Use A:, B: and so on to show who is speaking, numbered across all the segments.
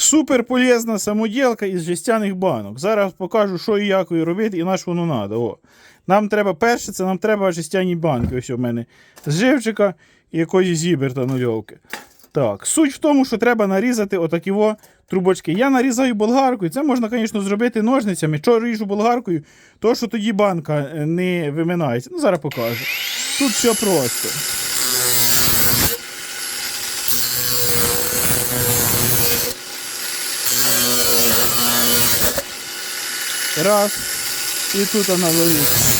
A: Супер полезна самоділка із жестяних банок. Зараз покажу, що і як її робити, і на що воно треба. О. Нам треба перше, це нам треба жестяні банки. Ось у мене з живчика і якоїсь зіберта нульовки. Так, суть в тому, що треба нарізати отакі во трубочки. Я нарізаю болгаркою. Це можна, звісно, зробити ножницями. Що ріжу болгаркою, то що тоді банка е, не виминається. Ну, зараз покажу. Тут все просто. Раз. І тут вона ловить.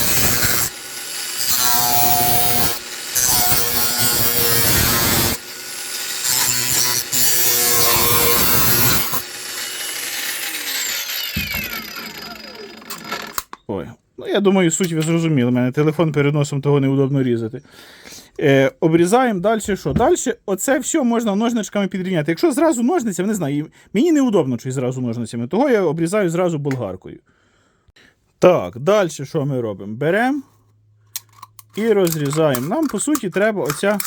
A: Ой. Ну, я думаю, суть ви зрозуміли. У мене телефон перед носом того неудобно різати. Е, обрізаємо далі що? Далі оце все можна ножничками підрівняти. Якщо зразу ножницями, не знаю, мені неудобно чи зразу ножницями, того я обрізаю зразу болгаркою. Так, далі що ми робимо? Беремо і розрізаємо. Нам, по суті, треба оця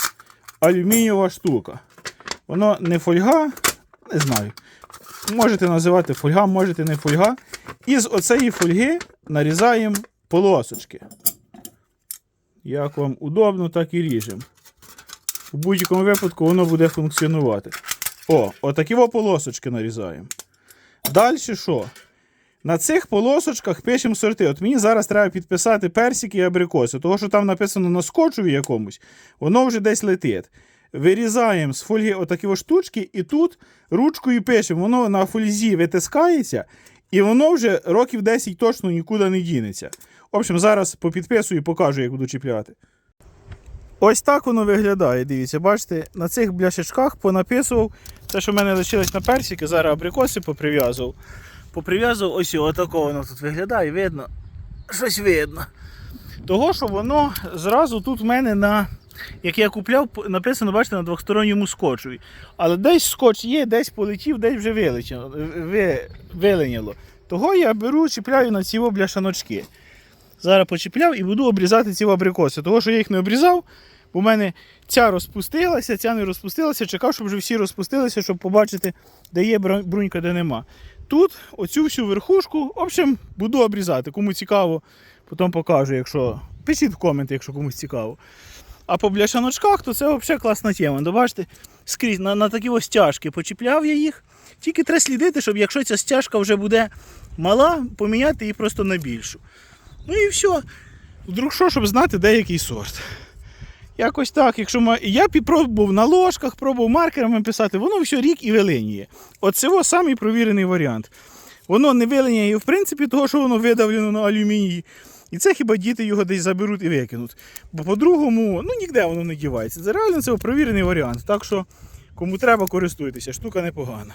A: алюмінієва штука. Воно не фольга, не знаю. Можете називати фольга, можете не фольга. І з оцеї фольги нарізаємо полосочки. Як вам удобно, так і ріжемо. У будь-якому випадку воно буде функціонувати. О, отакі полосочки нарізаємо. Далі що? На цих полосочках пишемо сорти. От мені зараз треба підписати персики і абрикоси, того, що там написано на скотчові якомусь, воно вже десь летить. Вирізаємо з фольги отакі штучки, і тут ручкою пишемо, воно на фользі витискається, і воно вже років 10 точно нікуди не дінеться. В общем, зараз попідписую і покажу, як буду чіпляти. Ось так воно виглядає. Дивіться, бачите, на цих бляшечках понаписував. Те, що в мене лишилось на персики, зараз абрикоси поприв'язував. Поприв'язував ось отако воно тут виглядає, видно. Щось видно. Того, що воно зразу тут в мене на. Як я купляв, написано, бачите, на двосторонньому скотчеві. Але десь скотч є, десь полетів, десь вже ви, виленіло. Того я беру, чіпляю на ці бляшаночки. Зараз почіпляв і буду обрізати ці абрикоси. Того, що я їх не обрізав, в мене ця розпустилася, ця не розпустилася. Чекав, щоб вже всі розпустилися, щоб побачити, де є брунька, де нема. Тут оцю всю верхушку, в общем, буду обрізати. Кому цікаво, потім покажу, якщо. Пишіть в коменти, якщо комусь цікаво. А по бляшаночках, то це взагалі класна тема. Ну, скрізь на, на такі ось стяжки почіпляв я їх. Тільки треба слідити, щоб якщо ця стяжка вже буде мала, поміняти її просто на більшу. Ну і все. Вдруг що, щоб знати, де який сорт. Якось так, якщо я пробував на ложках, пробував маркерами писати, воно все рік і виленіє. Оце ось самий провірений варіант. Воно не виленіє, в принципі, того, що воно видавлено на алюмінії. І це хіба діти його десь заберуть і викинуть. Бо по-другому, ну ніде воно не дівається. Це реально це провірений варіант. Так що, кому треба, користуйтеся, штука непогана.